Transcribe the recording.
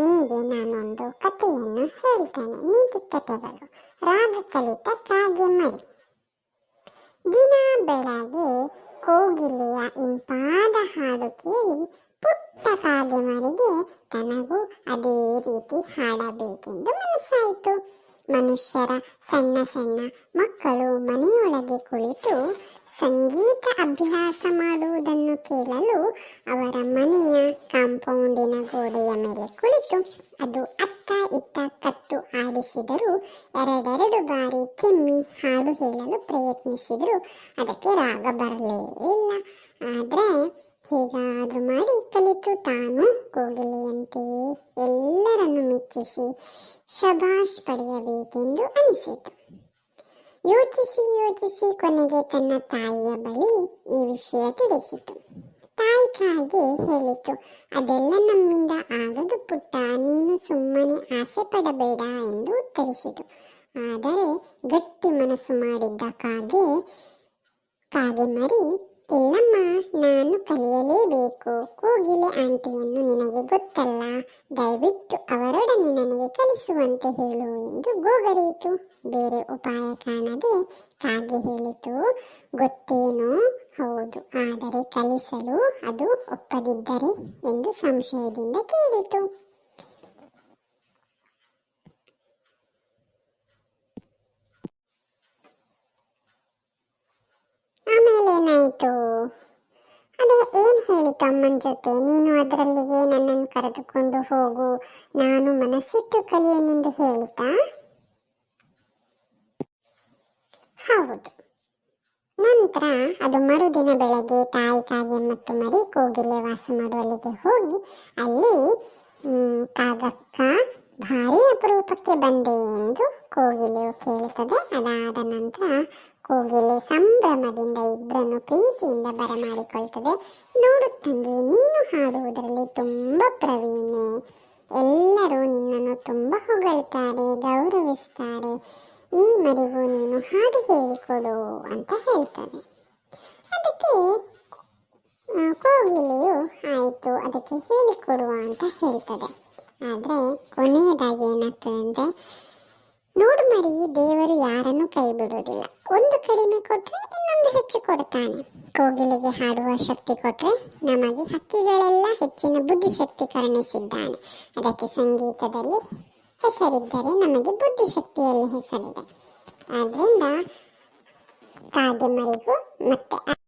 ನಿಮಗೆ ನಾನೊಂದು ಕಥೆಯನ್ನು ಹೇಳ್ತೇನೆ. ನೀತಿ ಕಥೆಗಳು. ರಾಗ ಕಲಿತ ಕಾಗೆ ಮರಿ. ದಿನ ಬೆಳಗ್ಗೆ ಕೋಗಿಲೆಯ ಇಂಪಾದ ಹಾಡು ಕೇಳಿ ಪುಟ್ಟ ಕಾಗೆ ಮರಿಗೆ ತನಗೂ ಅದೇ ರೀತಿ ಹಾಡಬೇಕೆಂದು ಮನಸ್ಸಾಯಿತು. ಮನುಷ್ಯರ ಸಣ್ಣ ಸಣ್ಣ ಮಕ್ಕಳು ಮನೆಯೊಳಗೆ ಕುಳಿತು ಸಂಗೀತ ಅಭ್ಯಾಸ ಮಾಡುವುದನ್ನು ಕೇಳಲು ಅವರ ಮನೆಯ ಕಾಂಪೌಂಡಿನ ಗೋಡೆಯ ಮೇಲೆ ಕುಳಿತು ಅದು ಅತ್ತ ಇತ್ತ ಕತ್ತು ಆಡಿಸಿದರೂ ಎರಡೆರಡು ಬಾರಿ ಕೆಮ್ಮಿ ಹಾಡು ಹೇಳಲು ಪ್ರಯತ್ನಿಸಿದರೂ. ಅದಕ್ಕೆ ರಾಗ ಬರಲೇ ಇಲ್ಲ. ಆದರೆ ಹೇಗಾದರೂ ಮಾಡಿ ಕಲಿತು ತಾನು ಕೋಗಿಲೆಯಂತೆಯೇ ಎಲ್ಲರನ್ನು ಮೆಚ್ಚಿಸಿ ಶಬಾಷ್ ಪಡೆಯಬೇಕೆಂದು ಅನಿಸಿತು. ಯೋಚಿಸಿ ಯೋಚಿಸಿ ಕೊನೆಗೆ ತನ್ನ ತಾಯಿಯ ಬಳಿ ಈ ವಿಷಯ ತಿಳಿಸಿತು. ತಾಯಿ ಕಾಗೆ ಹೇಳಿತು. ಅದೆಲ್ಲ ನಮ್ಮಿಂದ ಆಗದು ಪುಟ್ಟ. ನೀನು ಸುಮ್ಮನೆ ಆಸೆ ಪಡಬೇಡ ಎಂದು ಉತ್ತರಿಸಿತು. ಆದರೆ ಗಟ್ಟಿ ಮನಸ್ಸು ಮಾಡಿದ್ದ ಕಾಗೆ ಕಾಗೆ ಮರಿ ಇಲ್ಲಮ್ಮ, ನಾನು ಕಲಿಯಲೇಬೇಕು. ಕೋಗಿಲೆ ಆಂಟಿಯನ್ನು ನಿನಗೆ ಗೊತ್ತಲ್ಲ, ದಯವಿಟ್ಟು ಅವರೊಡನೆ ನನಗೆ ಕಲಿಸುವಂತೆ ಹೇಳು ಎಂದು ಗೋಗರಿಯಿತು. ಬೇರೆ ಉಪಾಯ ಕಾಣದೆ ಕಾಗೆ ಹೇಳಿತು, ಗೊತ್ತೇನೋ, ಹೌದು, ಆದರೆ ಕಲಿಸಲು ಅದು ಒಪ್ಪದಿದ್ದರೆ ಎಂದು ಸಂಶಯದಿಂದ ಕೇಳಿತು. ಏನಾಯಿತು? ಅದೇ ಏನು ಹೇಳಿತು ಅಮ್ಮನ ಜೊತೆ? ನೀನು ಅದರಲ್ಲಿಗೆ ನನ್ನನ್ನು ಕರೆದುಕೊಂಡು ಹೋಗು. ನಾನು ಮನಸ್ಸಿಟ್ಟು ಕಲಿಯನೆಂದು ಹೇಳಿತಾ? ಹೌದು. ನಂತರ ಅದು ಮರುದಿನ ಬೆಳಗ್ಗೆ ತಾಯಿ ಕಾಗೆ ಮತ್ತು ಮರಿ ಕೋಗಿಲೆ ವಾಸ ಮಾಡುವಲ್ಲಿಗೆ ಹೋಗಿ ಅಲ್ಲಿ ಕಾಗಕ್ಕ ಭಾರಿ ಅಪರೂಪಕ್ಕೆ ಬಂದೆ ಎಂದು ಕೋಗಿಲೆಯು ಕೇಳುತ್ತದೆ ಅದಾದ ನಂತರ ಕೋಗಿಲೆ ಸಂಭ್ರಮದಿಂದ ಇಬ್ಬರನ್ನು ಪ್ರೀತಿಯಿಂದ ಬರಮಾಡಿಕೊಳ್ತದೆ. ನೋಡು ತಂಗಿ ನೀನು ಹಾಡುವುದರಲ್ಲಿ ತುಂಬ ಪ್ರವೀಣೆ. ಎಲ್ಲರೂ ನಿನ್ನನ್ನು ತುಂಬ ಹೊಗಳ್ತಾರೆ, ಗೌರವಿಸ್ತಾರೆ. ಈ ಮರಿಗೂ ನೀನು ಹಾಡು ಹೇಳಿಕೊಡು ಅಂತ ಹೇಳ್ತಾನೆ. ಅದಕ್ಕೆ ಕೋಗಿಲೆಯು ಆಯಿತು, ಅದಕ್ಕೆ ಹೇಳಿಕೊಡುವ ಅಂತ ಹೇಳ್ತದೆ. ಆದರೆ ಕೊನೆಯದಾಗಿ ಏನಾಗ್ತದೆ ಅಂದರೆ ದೇವರು ಯಾರನ್ನು ಕೈ ಬಿಡುವುದಿಲ್ಲ ಒಂದು ಕಡಿಮೆ ಕೊಟ್ಟರೆ ಇನ್ನೊಂದು ಹೆಚ್ಚು ಕೊಡ್ತಾನೆ. ಕೋಗಿಲೆಗೆ ಹಾಡುವ ಶಕ್ತಿ ಕೊಟ್ಟರೆ ನಮಗೆ ಹಕ್ಕಿಗಳೆಲ್ಲ ಹೆಚ್ಚಿನ ಬುದ್ಧಿಶಕ್ತಿ ಕರುಣಿಸಿದ್ದಾನೆ. ಅದಕ್ಕೆ ಸಂಗೀತದಲ್ಲಿ ಹೆಸರಿದ್ದರೆ ನಮಗೆ ಬುದ್ಧಿಶಕ್ತಿಯಲ್ಲಿ ಹೆಸರಿದೆ. ಆದ್ದರಿಂದ ಕಾಗೆ ಮರಿಗೂ ಮತ್ತೆ